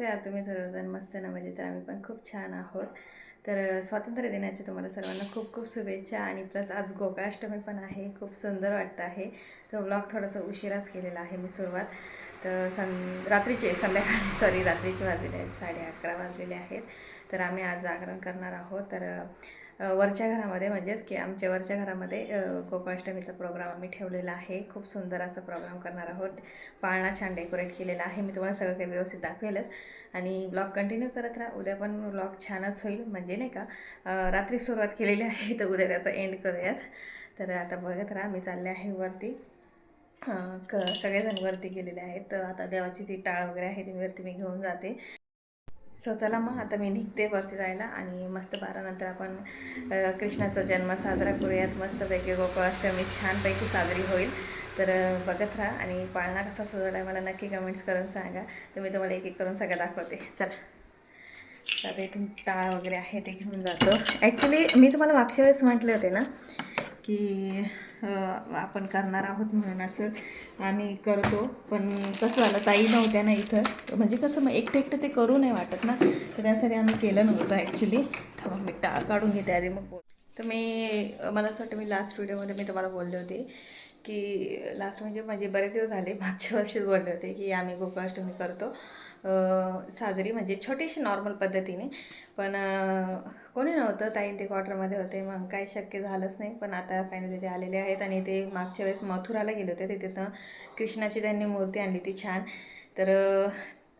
कसे आहात तुम्ही सर्वजण मस्त ना म्हणजे तर आम्ही पण खूप छान आहोत. तर स्वातंत्र्य दिनाच्या तुम्हाला सर्वांना खूप खूप शुभेच्छा आणि प्लस आज गोकुळाष्टमी पण आहे खूप सुंदर वाटतं आहे. तो ब्लॉग थोडासा उशिराच केलेला आहे मी सुरुवात. तर सं रात्रीचे संध्याकाळी सॉरी रात्रीचे वाजलेले आहेत साडे अकरा वाजलेले आहेत. तर आम्ही आज जागरण करणार आहोत. तर वरच्या घरामध्ये म्हणजेच की आमच्या वरच्या घरामध्ये गोपाष्टमीचा गोकुळाष्टमीचा प्रोग्राम आम्ही ठेवलेला आहे. खूप सुंदर असा प्रोग्राम करणार आहोत. पाळणा छान डेकोरेट केलेला आहे. मी तुम्हाला सगळं काही व्यवस्थित दाखवेलच. आणि ब्लॉग कंटिन्यू करत राहा. उद्या पण ब्लॉग छानच होईल. म्हणजे नाही का रात्री सुरुवात केलेली आहे. तर उद्या त्याचा एंड करूयात. तर आता बघत राहा. मी चालले आहे वरती. क सगळेजण वरती गेलेले आहेत. तर आता देवाची ती टाळ वगैरे आहे ती वरती मी घेऊन जाते. सो चला मग आता मी निघते वरती जायला आणि मस्त बारानंतर आपण कृष्णाचा जन्म साजरा करूयात. मस्तपैकी गोकुळाष्टमी छानपैकी साजरी होईल. तर बघत राहा आणि पाळणा कसा सजवला आहे मला नक्की कमेंट्स करून सांगा. तर मी तुम्हाला एक एक करून सगळं दाखवते. चला. आता इथून टाळ वगैरे आहे ते घेऊन जातो. ॲक्च्युली मी तुम्हाला मागच्या वेळेस म्हटले होते ना की आपण करणार आहोत म्हणून असं. आम्ही करतो पण कसं झालं ताई नव्हत्या ना इथं. म्हणजे कसं मग एकटं एकटं ते करू नाही वाटत ना. तर त्यासाठी आम्ही केलं नव्हतं ॲक्च्युली थांबा मी टाळ काढून घेते आधी मग बोल. तर मी मला असं वाटतं मी लास्ट व्हिडिओमध्ये मी तुम्हाला बोलले होते. की लास्ट म्हणजे म्हणजे बरेच दिवस झाले मागच्या वर्षीच बोलले होते की आम्ही गोकुळाष्टमी करतो. साजरी म्हणजे छोटीशी नॉर्मल पद्धतीने. पण कोणी नव्हतं ताईन ते क्वार्टरमध्ये होते. मग काही शक्य झालंच नाही. पण आता फायनली ते आलेले आहेत आणि ते मागच्या वेळेस मथुराला गेले होते. तिथं कृष्णाची त्यांनी मूर्ती आणली ती छान. तर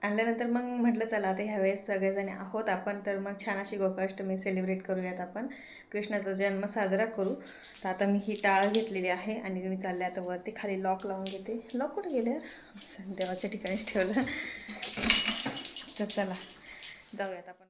आणल्यानंतर मग म्हटलं चला आता ह्यावेळेस सगळेजण आहोत आपण तर मग छान अशी गोकुळाष्टमी सेलिब्रेट करूयात आपण. कृष्णाचा जन्म साजरा करू. तर आता मी ही टाळ घेतलेली आहे आणि मी चालले आता वरती खाली लॉक लावून घेते. लॉक कुठे गेले? देवाच्या ठिकाणीच ठेवलं. तर चला जाऊयात आपण.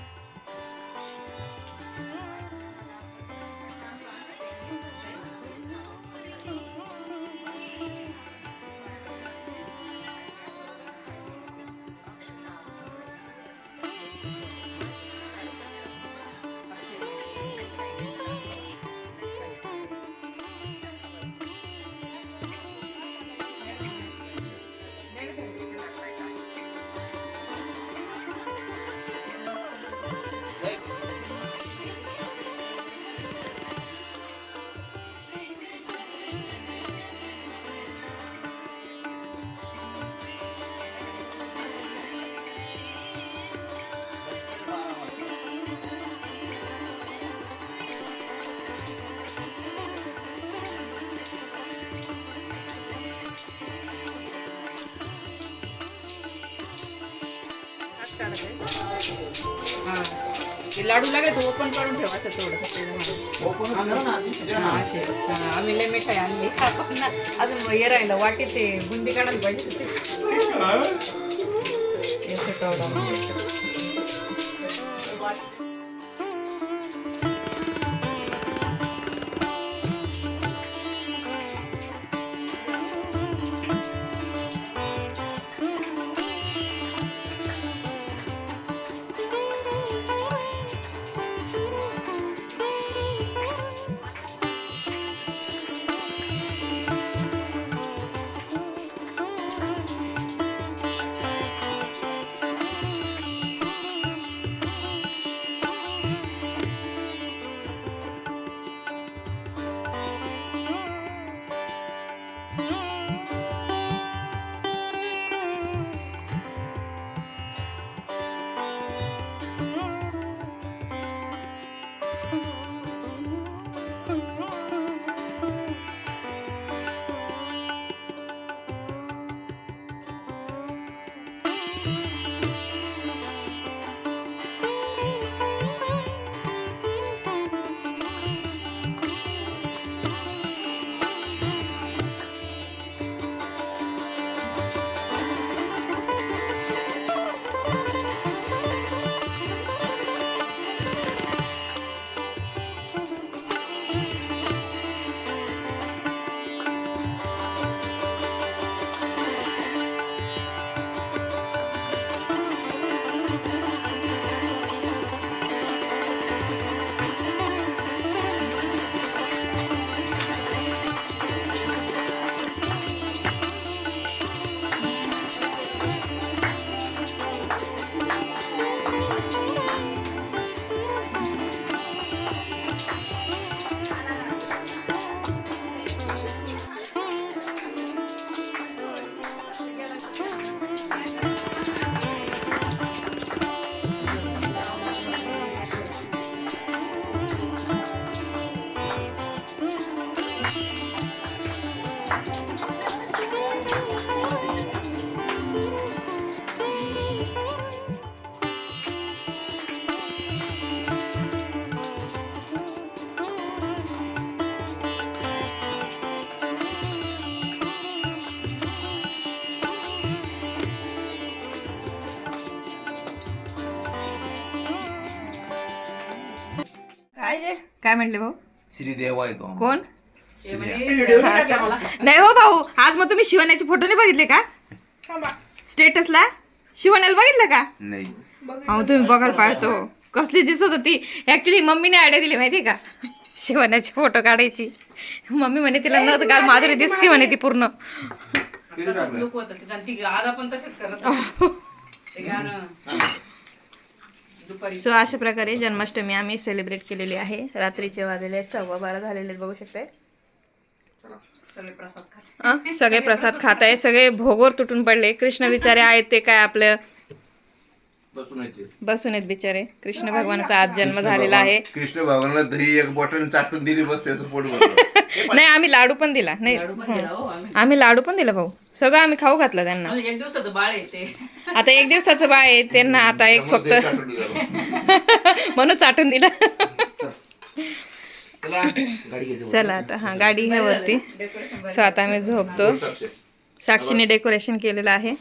असे. आम्ही लय मिठाई आणली. आपण ना अजून हे राहिलं वाटी ते बुंदी काढायला पाहिजे ते. काय म्हटले भाऊ? श्रीदेव आहे तो कोण? नाही हो भाऊ आज मग तुम्ही शिवण्याचे फोटो नाही बघितले का? स्टेटसला शिवण्याला बघितलं का? नाही. अहो तुम्ही बघायला पाहतो. कसली दिसत होती. ऍक्च्युली मम्मीने आयडिया दिली माहिती का? शिवण्याची फोटो काढायची. मम्मी म्हणे तिला नत घाल माधुरी दिसते म्हणे ती पूर्ण. तसंच लोक होतं ते आणि ती आधा पण तसेच करत सो अशा प्रकारे जन्माष्टमी आम्ही सेलिब्रेट केलेली आहे. रात्रीचे वाजलेले सव्वा बारा झालेले बघू शकताय. सगळे प्रसाद खाते. आहे सगळे भोगोर तुटून पडले. कृष्ण बिचारे आहेत ते काय आपलं बसून येते बसून आहेत बिचारे. कृष्ण भगवानाचा आज जन्म झालेला आहे. कृष्ण भगवानला दही एक बॉटल चाटून दिली बस त्याचं पोट भरलं. नाही आम्ही लाडू पण दिला. नाही लाडू पण दिला हो आम्ही. लाडू पण दिला भाऊ. सगळं आम्ही खाऊ घातलं त्यांना. एक दिवसाचं बाळ आहे ते. आता एक दिवसाचं बाळ आहे त्यांना आता एक फक्त चाटून दिलं. म्हणून चाटून दिलं. चला, आता हा गाडी आहे वरती. डेकोरेशन सो आता आम्ही झोपतो. साक्षी. साक्षीने डेकोरेशन केलेलं आहे.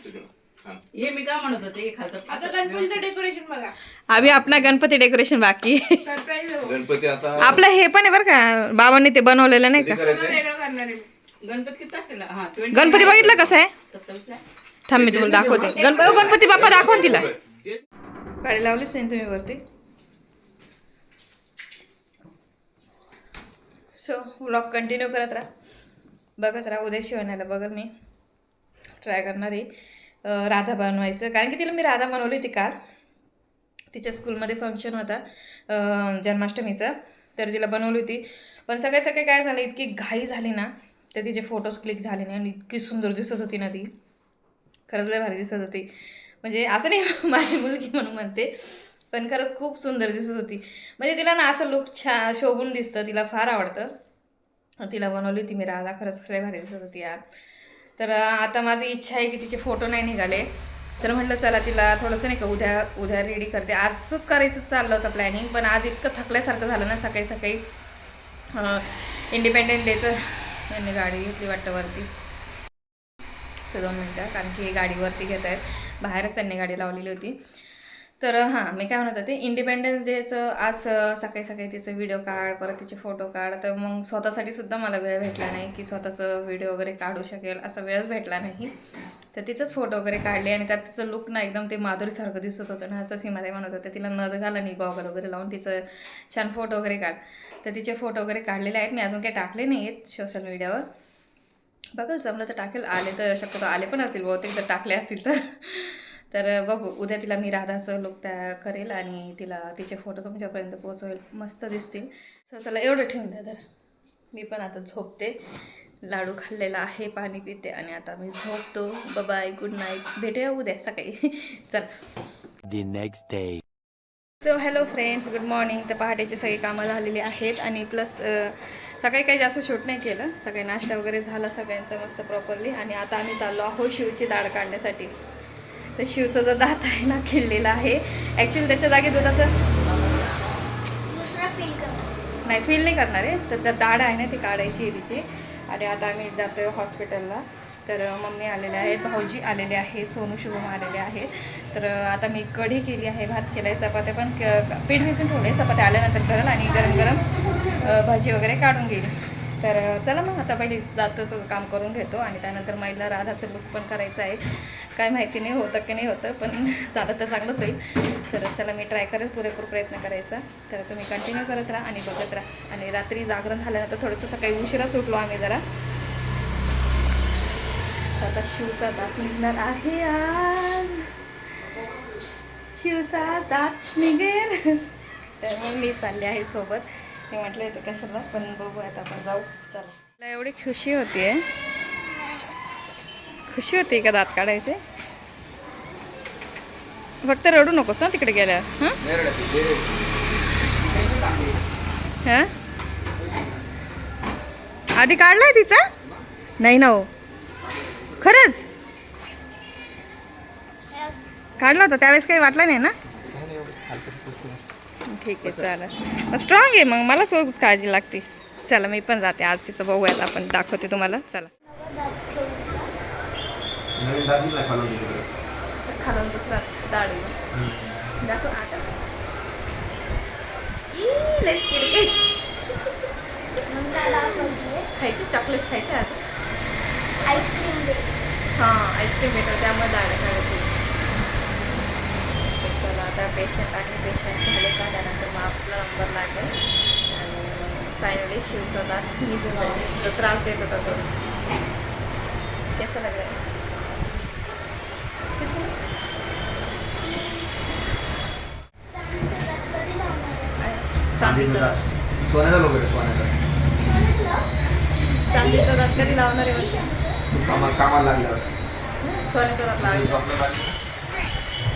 हे. मी काय म्हणत होते हे खालचं गणपतीचं डेकोरेशन बघा. अभि आपला गणपती डेकोरेशन बाकी. सरप्राईज हो. गणपती आता आपलं हे पण आहे बरं का बाबांनी ते बनवलेलं नाही कधी का? करायचंय? वेगळं करणार आहे? मी. गणपती किती तारखेला हा 20 गणपती बघितलं कसं आहे? सत्तावीसला? थांब मी तुला दाखवते. गणपती ओ, गणपती बाप्पा दाखव ना तिला. गाडी लावलीच नाही तुम्ही वरती? सो व्लॉग कंटिन्यू करत राहा. बघत राहा उद्या शिवण्याला बघत मी. ट्राय करणार आहे. राधा बनवायचं. कारण की तिला मी राधा बनवली होती काल. तिच्या स्कूलमध्ये फंक्शन होता जन्माष्टमीचं. तर तिला बनवली होती. पण सगळे सगळे काय झालं इतकी घाई झाली ना तर तिचे फोटोज क्लिक झाले नाही. आणि इतकी सुंदर दिसत होती ना ती. खरंच लय भारी दिसत होती. म्हणजे असं नाही माझी मुलगी म्हणून म्हणते पण खरंच खूप सुंदर दिसत होती. म्हणजे तिला ना असं लुक छा शोभून दिसतं. तिला फार आवडतं. तिला बनवली होती मी राधा. खरंच लय भारी दिसत होती यार. तर आता माझी इच्छा आहे की तिचे फोटो नाही निघाले. तर म्हटलं चला तिला थोडंसं नाही का उद्या उद्या रेडी करते. आजच करायचं चाललं होतं प्लॅनिंग पण आज इतकं थकल्यासारखं झालं ना सकाळी सकाळी. इंडिपेंडन्स डेचं यांनी गाडी घेतली वाटतं वरती. दोन मिनटं कारण की गाडीवरती घेत आहेत बाहेरच त्यांनी गाडी लावलेली होती. तर हां मी काय म्हणत होते इंडिपेंडन्स डेचं आज सकाळी सकाळी तिचं व्हिडिओ काढ परत तिचे फोटो काढ तर मग स्वतःसाठी सुद्धा मला वेळ भेटला नाही की स्वतःचं व्हिडिओ वगैरे काढू शकेल असा वेळच भेटला नाही. तर तिचंच फोटो वगैरे काढले आणि त्यात तिचं लुक ना एकदम ते माधुरीसारखं दिसत होतं ना असं सीमाताई म्हणत होते तिला नद घाला नाही गॉगल वगैरे लावून तिचं छान फोटो वगैरे काढ. तर तिचे फोटो वगैरे काढलेले आहेत मी अजून काही टाकले नाही आहेत सोशल मीडियावर बघल जमलं तर टाकेल आले तर शक्यतो आले पण असतील बहुतेक जर टाकले असतील तर. तर बघू उद्या तिला मी राधाचं लुक त्या करेल आणि तिला तिचे फोटो तुमच्यापर्यंत पोहोचवेल. मस्त दिसतील. तर चला एवढं ठेवून द्या तर मी पण आता झोपते. लाडू खाल्लेला आहे पाणी पिते आणि आता मी झोपतो. बाय गुड नाईट भेटूया उद्या सकाळी. चला. Next day. So hello friends good morning तर पहाटेची सगळी कामं झालेली आहेत आणि प्लस सकाळी काही जास्त शूट नाही केलं. सकाळी नाश्ता वगैरे झाला सगळ्यांचा मस्त प्रॉपरली आणि आता आम्ही चाललो आहोत शिवची डाळ काढण्यासाठी. तर शिवचा जो दात आहे ना किडलेला आहे. ॲक्च्युली त्याच्या जागी दुधाचं नाही फील नाही करणार आहे. तर त्या दाढ आहे ना ती काढायची आहे तिची. आणि आता आम्ही जातोय हॉस्पिटलला तर मम्मी आलेले आहेत भाऊजी आलेले आहे सोनू शुभम आलेले आहेत. तर आता मी कढी केली आहे भात केला आहे चपात्या पण क- पीठ मिसळून ठेवले चपात्या आल्यानंतर करेल आणि गरम गरम भाजी वगैरे काढून घेईल. तर चला मग आता पहिले जातं काम करून घेतो आणि त्यानंतर महिला राधाचं लुक पण करायचं आहे. काय माहिती नाही होतं की नाही होतं पण झालं तर चांगलंच होईल. तर चला मी ट्राय करेल पुरेपूर प्रयत्न करायचा. तर तुम्ही कंटिन्यू करत राहा आणि बघत राहा. आणि रात्री जागरण झाल्यानंतर थोडंसं सकाळी उशिरा सुटलो आम्ही जरा. तर आता शिवचा दात निघणार आहे आज. शिवचा दात निघेल. तर मग मी चालले आहे सोबत. मी म्हटलं येतं कशाला पण बघू आता आपण जाऊ चला. मला एवढी खुशी होती खुशी होती का दात काढायचे? फक्त रडू नकोस ना तिकडे गेल्या हां? हां? आधी काढलाय तिचा? नाही ना हो. खरंच? काढला होता त्यावेळेस काही वाटलं नाही ना? ठीक आहे चालेल. स्ट्रॉंग आहे मग मलाच उगाच काळजी लागते. चला मी पण जाते. आज तिचं बघूयात आपण दाखवते तुम्हाला. चला. खालून दुसरा दाढी दाखव आता. ई, लयच किरकिर. खायचं? चॉकलेट खायचं आता? हां आईस्क्रीम भेटलं त्यामुळे दाढी काढायची आता पेशंट आहे पेशंट झाले का त्यानंतर मग आपला नंबर लागेल. आणि फायनली शिवचा दात निघून जाईल. त्रास देत होता तो. कसं लागलं? चांदीचा सोन्याचा लोक सोन्याचा. चांदीचा दात कधी लावणार आहे तू कामा कामाला लागल्यावर. सोन्याचा दात लावायचा.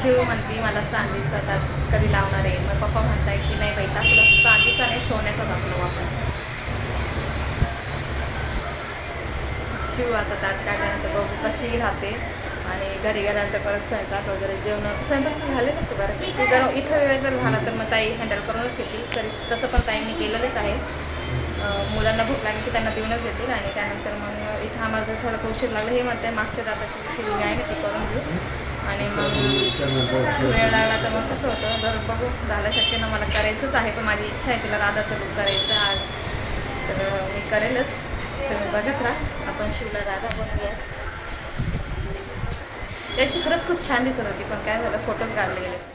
शिव म्हणते मला चांदीचा दात कधी लावणार आहे? मग पप्पा म्हणताय की नाही बाई तुला चांदीचा नाही सोन्याचा दाखलो वापर शिव आता दात काढल्यानंतर बघू कशी राहते आणि घरी गेल्यानंतर परत स्वयंपाक वगैरे जेवण स्वयंपाक झालेलंच आहे बरं. की जर इथं वेळ जर झाला तर मग ताई हँडल करूनच घेतील. तरी तसं पण ताई मी केलेलंच आहे. मुलांना भूक लागली की त्यांना देऊनच देतील आणि त्यानंतर मग इथं आम्हाला जर थोडासा उशीर लागला हे म्हणते मागच्या दाताची फिलिंग आहे ना ती करून घेऊ. आणि मग वेळ लागला तर मग कसं होतं? जर बघू. झालं शक्य ना मला करायचंच आहे पण माझी इच्छा आहे तिला राधाचं लुक करायचं आज. तर मी करेलच. तुम्ही बघत राहा. आपण शिवला राधा बनवूया. त्याची खरंच खूप छान दिसत होती पण काय झालं? फोटोज काढले गेले.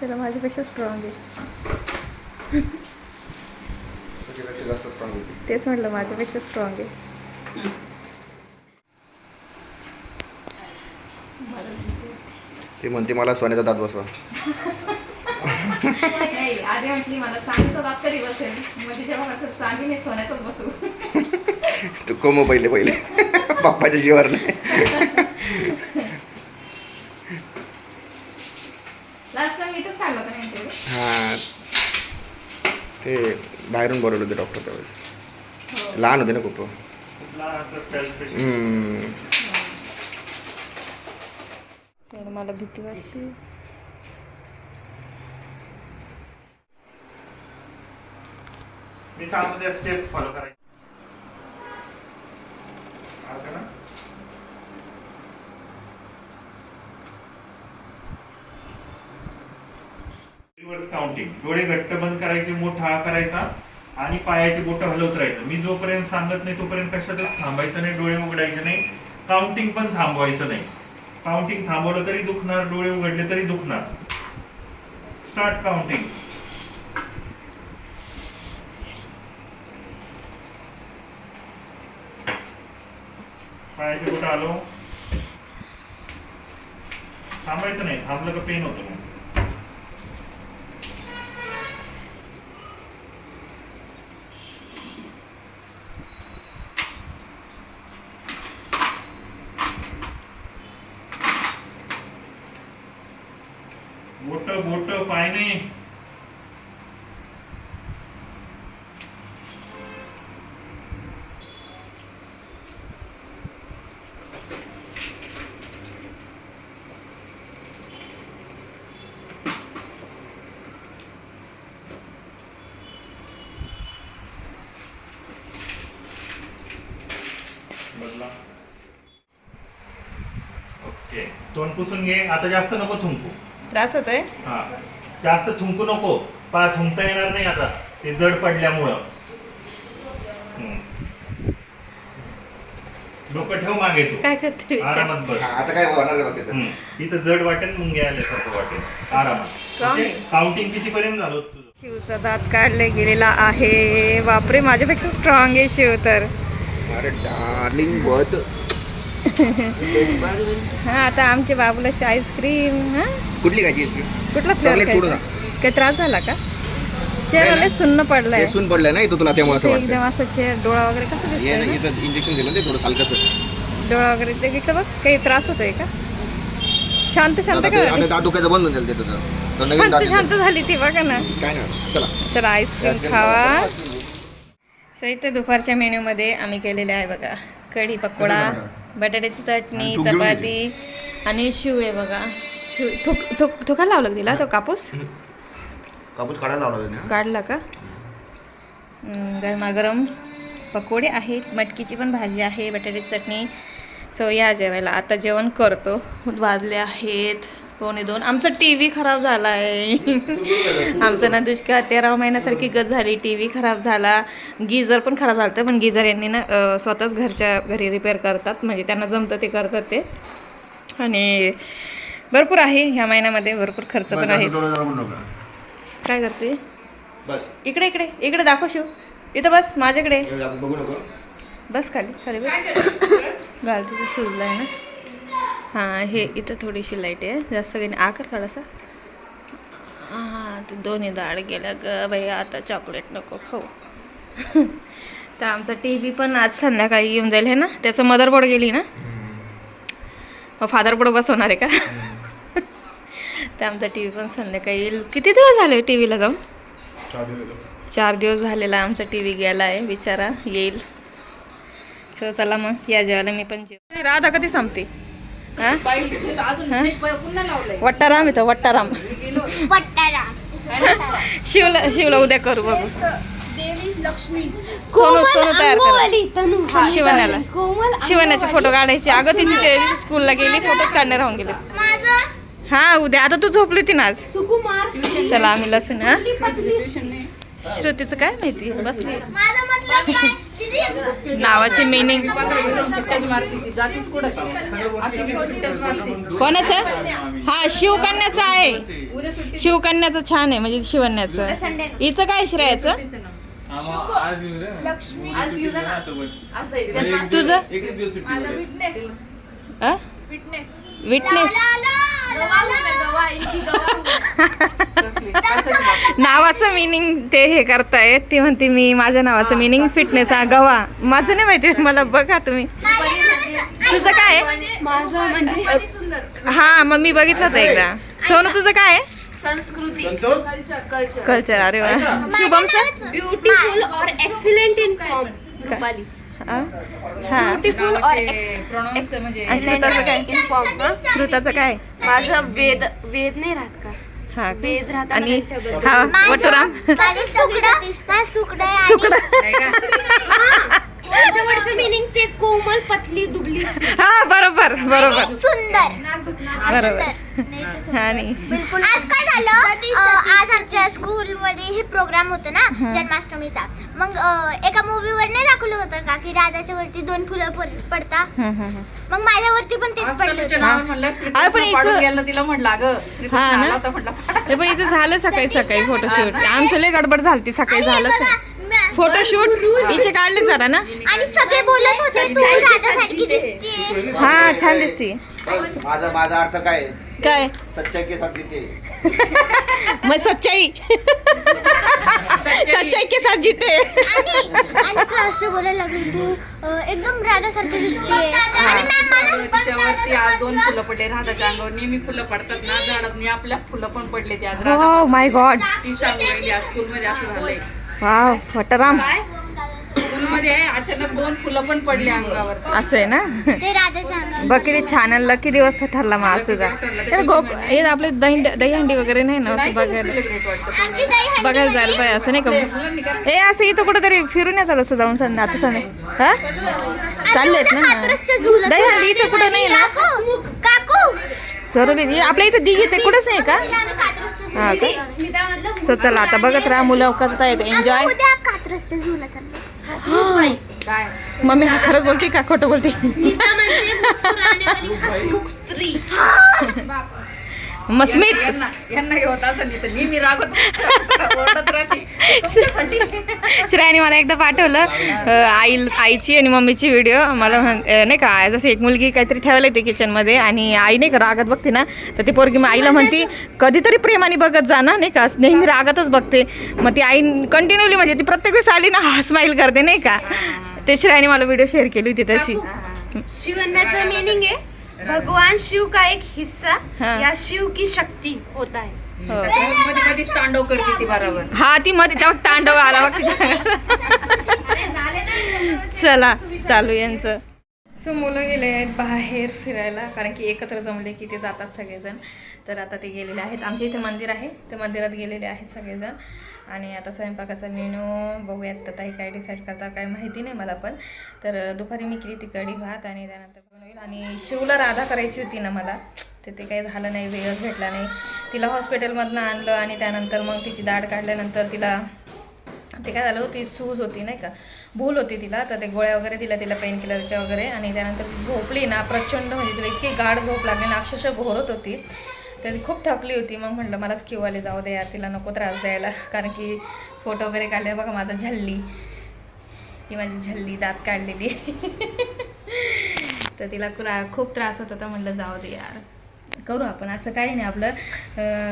चला माझ्यापेक्षा स्ट्रॉंग आहे. तेच म्हटलं माझ्यापेक्षा स्ट्रॉंग आहे. ती म्हणते मला सोन्याचा दात बसवा. नाही आधी म्हटली मला चांदीचा दात तरी बसेल. म्हणजे जेव्हा चांदी नाही सोन्याचाच बसू. तू कमव पहिले पहिले. बाप्पाच्या जीवावर नाही. लास्ट टाइम होतं नाही हां. ते बाहेरून बोलवलं होते डॉक्टर त्यावेळेस. लहान होते ना खूप. हम्म. चल, मला भीती वाटते. मी सांगतो त्या स्टेप्स फॉलो करायचे. रिव्हर्स काउंटिंग डोळे घट्ट बंद करायचे मोठा हा करायचा आणि पायाची बोट हलवत राहायचं. मी जोपर्यंत सांगत नाही तोपर्यंत कशातच थांबायचं नाही डोळे उघडायचे नाही. काउंटिंग पण थांबवायचं नाही. काउंटिंग थांबवलं तरी दुखणार डोळे उघडले तरी दुखणार. स्टार्ट काउंटिंग पायाचे बोट आलो थांबायचं नाही. थांबलं का पेन होतं मग बोट बोट पाय नाही बदला ओके तोंड पुसून घे. आता जास्त नको थुंकू. त्रास होतोय? हा. जास्त थुंकू नको. पा थुंकता येणार नाही आता. ते जड पडल्यामुळं. डोकं ठेव मागे तू. काय करते विचार? आरामात बस. हा, आता काय होणार आहे बघ हम्म. इथं जड वाटेल मुंग्या आल्यासारखं वाटेल आरामात. Strong आहे. काउंटिंग किती पर्यंत झालं होतं तुझं? शिवचा दात काढले गेलेला आहे. बापरे माझ्यापेक्षा स्ट्रॉंग आहे शिव तर. अरे डार्लिंग बहुत हा आता आमच्या बाबूला आईस्क्रीम हा? कुठली खायची आईस्क्रीम? कुठला फ्लेवर खायचा? काही त्रास झाला का? चेहरा ना. सुन्न पडलाय. सून पडलंय ना इथं तुला त्यामुळे असं वाटतं एकदम असं चेहरा डोळा वगैरे कसं ये दिसतोय ना, ना? इथं इंजेक्शन दिलं ना ते थोडं हलकं डोळा वगैरे ते इथं बघ काही त्रास होतोय का? शांत शांत का आता दात दुखायचं बंद होऊन जाईल ते तुझं. शांत शांत झाली ती बघा ना. काय नाही चला. चला आईस्क्रीम खावा. सो इथे दुपारच्या मेन्यूमध्ये आम्ही केलेले आहे बघा कढी पकोडा. बटाट्याची चटणी चपाती आणि शिव आहे बघा. शिव थुक थुक थुका लावला तिला तो कापूस? कापूस काढायला लावला? काढला का? गरमागरम पकोडे आहेत मटकीची पण भाजी आहे बटाट्याची चटणी सो या जेवायला. आता जेवण करतो. वाजले आहेत. पावणे दोन आमचा टी व्ही खराब झाला आहे आमचं ना दुष्काळ तेरा महिन्यासारखी गत झाली. टी व्ही खराब झाला. गिझर पण खराब झालं होतं, पण गिझर यांनी ना स्वतःच घरच्या घरी रिपेअर करतात. म्हणजे त्यांना जमतं ते करतात ते. आणि भरपूर आहे ह्या महिन्यामध्ये. भरपूर खर्च पण आहे. काय करते? बस. इकडे इकडे. इकडे दाखव शिव. इथं बस माझ्याकडे. बस खाली खाली बस. घाल तुझं शिजलं आहे ना. हां हे इथं थोडीशी लाइट आहे. जास्त काही नाही. आकार थोडासा. हां ते दोन्ही दाड गेल्या ग बाई. आता चॉकलेट नको खाऊ. तर आमचा टी व्ही पण आज संध्याकाळी येऊन जाईल हे ना? त्याचं मदरबोर्ड गेली ना? मग फादरबोर्ड बसवणार आहे का? तर आमचा टी व्ही पण संध्याकाळी येईल. किती दिवस झाले टी व्हीला जाऊन? चार दिवस झालेला आमचा टी व्ही गेला आहे. बिचारा येईल. सो चला मग. या जेवायला मी पण जेव राधा कधी संपते? हा? बाई तिथे अजून हा? एक पुन्हा लावलंय. वट्टाराम इथं वट्टाराम. शिवला शिवला उद्या करू बघू. देवी लक्ष्मी. सोनू सोनू तयार करा. शिवण्याला. शिवण्याचे फोटो काढायचे. अगं तिची ते स्कूलला गेली फोटोच काढणे राहून गेले. हा उद्या. आता तू झोपली होती ना आज. चला आम्ही लसूण हा? श्रुतीचं काय माहिती? बसली. नावाची मिनिंग कोणाचं? हा शिवकन्याचं आहे. शिवकन्याचं छान आहे म्हणजे शिवण्याचं हिचं काय श्रेयाचं? तुझं? एकच दिवस सुट्टी अ? विटनेस नावाचं मिनिंग ते हे करतायत. ती म्हणते मी माझ्या नावाचं मिनिंग फिटनेस हा गवा माझं नाही माहिती मला बघा तुम्ही. तुझं काय आहे? माझं म्हणजे हा मग मी बघितलं होतं एकदा. सोनू तुझं काय आहे? संस्कृती. कल्चर अरे वा. शुभमचं? ब्युटिफुल और एक्सिलेंट इन फॉर्म रुपाली? हा? ब्युटिफुल और प्रोनाऊन्स म्हणजे आणि श्रुताचं काय? श्रुताचं माझं वेद वेद नाही राहत का? हा. वेद आणि. हा सुकडा मिनिंग ते कोमल पतली दुबली. हा बरोबर बरोबर. सुंदर. बरोबर. आणि बिलकुल. आज काय झालं? आज आमच्या स्कूल मध्ये हे प्रोग्राम होतं ना जन्माष्टमीचा. मग अ, एका मूवीवर नाही दाखवलं होतं का की राजाच्या वरती दोन फुलं पड- पडता? हम्म, हम्म, हम्म. मग माझ्यावरती पण तेच पडलं तिला म्हटलं अगं हा पण हिचं झालं सकाळी सकाळी फोटोशूट आमचं लय गडबड झालती सकाळी झालं फोटोशूट हिचे काढले जरा ना. आणि सगळे बोलत होते तू राजासारखी दिसते हा छान दिसते. माझा माझा अर्थ काय? काय? सच्चाई के साथ जीते मग सच्चाई। सच्चाई। के साथ जीते आणि आणि क्लासचे बोलायला लागले तू अ, एकदम दिसते आणि मॅम अगं, तिच्यावरती आज दोन फुलं पडले राधाच्या अंगावर नेहमी फुलं पडतात ना झाडात आपल्या फुलं पण पडले ते आज राधा हो माय गॉड ती सांगू राहिली आज स्कूलमध्ये असं झालंय. वाव वटराम स्कूलमध्ये अचानक दोन फुलं पण पडले अंगावर. असं आहे ना? बघ किती छान आणि लकी दिवस ठरला मग तुझा तर गो हे आपले दही दहीहंडी वगैरे नाही ना असं बघायला? बघायला जायला पाहिजे असं नाही का? हे असं इथं कुठेतरी फिरून या चालू असं जाऊन संध्या आता संध्या हा? चाललेत ना? दहीहंडी इथं कुठं नाही ना? काकू काकू. जरुरी आहे. आपल्या इथं दिघी ते कुठंच नाही का? हा का? सो चला आता बघत राहा मुलं करता येते एन्जॉय काय मम्मी हा खरंच बोलते का? खोटं बोलते? स्मिता म्हणजे मुस्कुरानेवाली हसमुख स्त्री. मस्मित यांना यांना होत असं नाही तर नेहमी रागवत. श्रेयाने मला एकदा पाठवलं आई आईची आणि मम्मीची व्हिडिओ मला नाही का जसं एक मुलगी काहीतरी ठेवायला येते किचनमध्ये आणि आई नाही का रागात बघते ना. तर ती पोरगी मग आईला म्हणती कधीतरी प्रेमाने बघत जा ना नाही का. नेहमी रागातच बघते. मग ती आई कंटिन्युअली म्हणजे ती प्रत्येक वेळेस आली ना हा स्माईल करते नाही का. ते श्रेयाने मला व्हिडिओ शेअर केली होती तशी. शिवण्याचं मिनिंग आहे. भगवान शिव का एक हिस्सा? हाँ. या शिव की शक्ति होता है. हो. मध्ये मध्ये तांडव करते ती बरोबर हा ती मध्ये तेव्हा तांडव आला चला चालू यांचं. सो मुलं गेले आहेत बाहेर फिरायला कारण की एकत्र जमले की ते जातात सगळेजण. तर आता ते गेलेले आहेत. आमच्या इथे मंदिर आहे. ते मंदिरात गेलेले आहेत सगळेजण. आणि आता स्वयंपाकाचा मेनू बघूयात. तर ताई काय डिसाईड करता काय माहिती नाही मला पण. तर दुपारी मी केली ती कढी भात आणि त्यानंतर बनवेल आणि शिवला राधा करायची होती ना मला तर ते काही झालं नाही वेळच भेटला नाही. तिला हॉस्पिटलमधनं आणलं आणि त्यानंतर मग तिची दाढ काढल्यानंतर तिला ते काय झालं ती सूज होती नाही का. भूल होती तिला तर ते गोळ्या वगैरे दिल्या तिला पेन किलरच्या वगैरे. आणि त्यानंतर ती झोपली ना प्रचंड म्हणजे तिला इतकी गाढ झोप लागली ना अक्षरशः घोरत होती तर ती खूप थकली होती. मग म्हटलं मलाच किवाले जाऊ दे यार तिला नको त्रास द्यायला. कारण की फोटो वगैरे काढले बघा माझा झल्ली. ही माझी झल्ली दात काढलेली. तर तिला क्रा- खूप त्रास होत होता म्हटलं जाऊ दे यार. करू आपण असं काही नाही आपलं.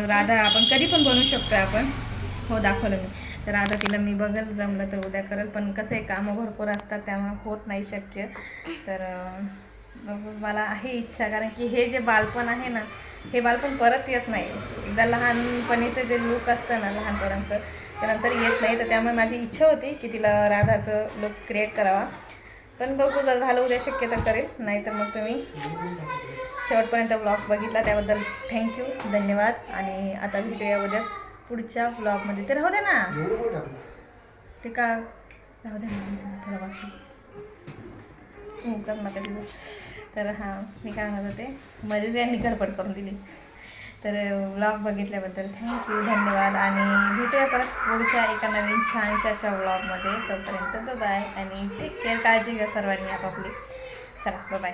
राधा आपण कधी पण बनवू शकतो आपण. हो दाखवलं मी. तर राधा तिला मी बघेल जमलं तर उद्या करेल. पण कसं आहे कामं भरपूर असतात त्यामुळे होत नाही शक्य. तर बघू मला आहे इच्छा कारण की हे जे बालपण आहे ना हे बालपण परत येत नाही. एकदा लहानपणीचं जे लुक असतं ना लहानपणाचं ते नंतर येत नाही. तर त्यामुळे माझी इच्छा होती की तिला राधाचं लुक क्रिएट करावा. पण बघू जर झालं उद्या शक्यता करेल नाहीतर मग तुम्ही शेवटपर्यंत ब्लॉग बघितला त्याबद्दल थँक्यू धन्यवाद. आणि आता भेटूया उद्या पुढच्या ब्लॉगमध्ये ते राहू दे ना. ते का राहू दे ना थोडा वाचू हो, कर तर हां मी काय म्हणत होते? मध्येच यांनी गडबड करून दिली. तर व्लॉग बघितल्याबद्दल थँक्यू धन्यवाद. आणि भेटूया परत पुढच्या एका नवीन छानशा अशा व्लॉगमध्ये तोपर्यंत तो बाय आणि टेक केअर काळजी घ्या सर्वांनी आपापली. चला बाय